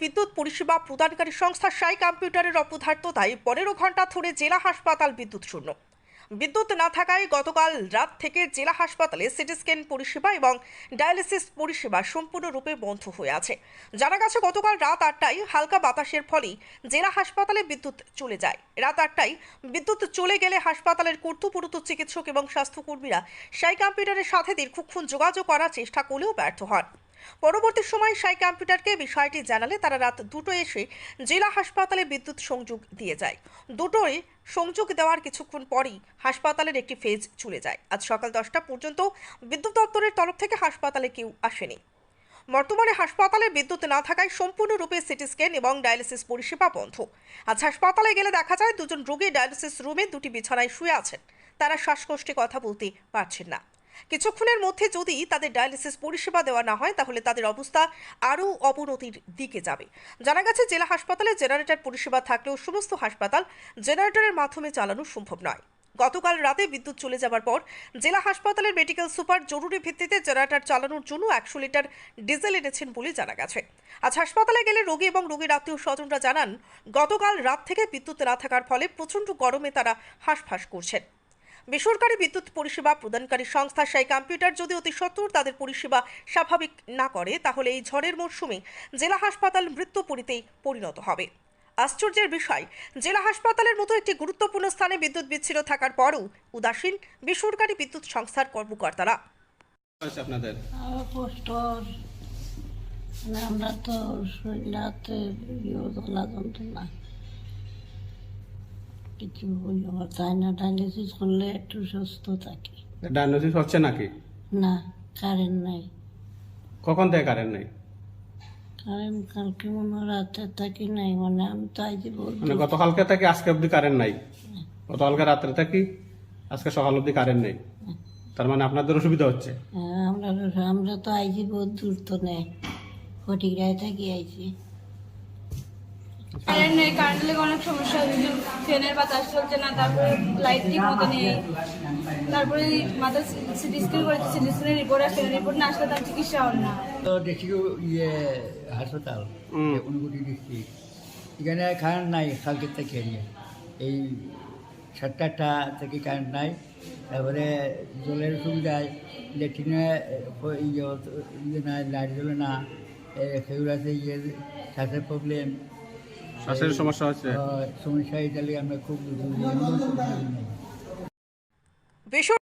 বিদ্যুৎ পরিষেবা প্রদানকারী সংস্থা সাই কম্পিউটারের অপদার্থতায় পনেরো ঘণ্টা ধরে জেলা হাসপাতাল বিদ্যুৎ শূন্য। বিদ্যুৎ না থাকায় গতকাল রাত থেকে জেলা হাসপাতালে সিটি স্ক্যান পরিষেবা এবং ডায়ালিসিস পরিষেবা সম্পূর্ণরূপে বন্ধ হয়ে আছে। জানা গেছে, গতকাল রাত আটটায় হালকা বাতাসের ফলেই জেলা হাসপাতালে বিদ্যুৎ চলে যায়। রাত আটটায় বিদ্যুৎ চলে গেলে হাসপাতালের কর্তব্যরত চিকিৎসক এবং স্বাস্থ্যকর্মীরা সাই কম্পিউটারের সাথে দীর্ঘক্ষণ যোগাযোগ করার চেষ্টা করলেও ব্যর্থ হন। পরবর্তী সময় সাই কম্পিউটারকে বিষয়টি জানালে তারা রাত দুটো এসে জেলা হাসপাতালে বিদ্যুৎ সংযোগ দিয়ে যায়। দুটোয় সংযোগ দেওয়ার কিছুক্ষণ পরই হাসপাতালের একটি ফেজ চলে যায়। আজ সকাল দশটা পর্যন্ত বিদ্যুৎ দপ্তরের তরফ থেকে হাসপাতালে কেউ আসেনি। বর্তমানে হাসপাতালে বিদ্যুৎ না থাকায় সম্পূর্ণরূপে সিটি স্ক্যান এবং ডায়ালিসিস পরিষেবা বন্ধ। আজ হাসপাতালে গেলে দেখা যায় দুজন রোগী ডায়ালিসিস রুমে দুটি বিছানায় শুয়ে আছেন। তারা শ্বাসকষ্টে কথা বলতে পারছেন না। কিছুক্ষণের মধ্যে যদি তাদের ডায়ালিসিস পরিষেবা দেওয়া না হয়, তাহলে তাদের অবস্থা আরও অবনতির দিকে যাবে। জানা গেছে, জেলা হাসপাতালে জেনারেটর পরিষেবা থাকলেও সমস্ত হাসপাতাল জেনারেটরের মাধ্যমে চালানো সম্ভব নয়। গতকাল রাতে বিদ্যুৎ চলে যাবার পর জেলা হাসপাতালের মেডিকেল সুপার জরুরি ভিত্তিতে জেনারেটর চালানোর জন্য একশো লিটার ডিজেল এনেছেন বলে জানা গেছে। আজ হাসপাতালে গেলে রোগী এবং রোগীর আত্মীয় স্বজনরা জানান, গতকাল রাত থেকে বিদ্যুৎ না থাকার ফলে প্রচণ্ড গরমে তারা হাঁসফাঁস করছেন। বেসরকারি বিদ্যুৎ পরিষেবা প্রদানকারী সংস্থা সেই কম্পিউটার যদি অতি সত্বর তাদের পরিষেবা স্বাভাবিক না করে তাহলে এই ঝড়ের মরশুমে জেলা হাসপাতাল মৃত্যুপুরীতেই পরিণত হবে। আশ্চর্যের বিষয় জেলা হাসপাতালের মতো একটি গুরুত্বপূর্ণ স্থানে বিদ্যুৎ বিচ্ছিন্ন থাকার পরও উদাসীন বেসরকারি বিদ্যুৎ সংস্থার কর্মকর্তারা। আপনাদের? মানে আমরা তো গলা যন্ত্রণা কিছু হইও তাই না ডায়ালিসিস করলে একটু সুস্থ থাকি। ডায়াগনোসিস হচ্ছে নাকি? না কারেন্ট নাই। কখন থেকে কারেন্ট নেই? কারেন্ট কালকে মনে রাতে থাকি নাই মানে আমি তো আইজি মানে গতকালকে থেকে আজকে অবধি কারেন্ট নাই? গতকালকে রাত্রে থেকে আজকে সকাল অবধি কারেন্ট নেই? তার মানে আপনাদের অসুবিধা হচ্ছে? হ্যাঁ, আমরা আমরা তো আইজি বহুত দূর তো নেই। ফটিকরায় থাকি আইছি কারেন্ট নেই কারেন্ট লেগে অনেক সমস্যা হয়েছে ফ্যানের বাতাস চলছে না তারপরে লাইট ঠিক মতো নেই। তারপরে মাথা সিটি স্ক্যান করেছে সিটি স্ক্যানের রিপোর্ট আসছে রিপোর্ট না আসলে তার চিকিৎসা হল না। তো দেশীয় ইয়ে হাসপাতাল অনুগুটি ডিস্ট্রিক্ট এখানে কারেন্ট নাই কালকে থেকে এই সাতটা আটটা থেকে কারেন্ট নাই তারপরে জলের সুবিধায় লেট্রিনে ইয়ে ইয়ে নাই লাইট জ্বলে না সেগুলো আছে ইয়ে শ্বাসের প্রবলেম শ্বাসের সমস্যা হচ্ছে? সমস্যা আমরা খুব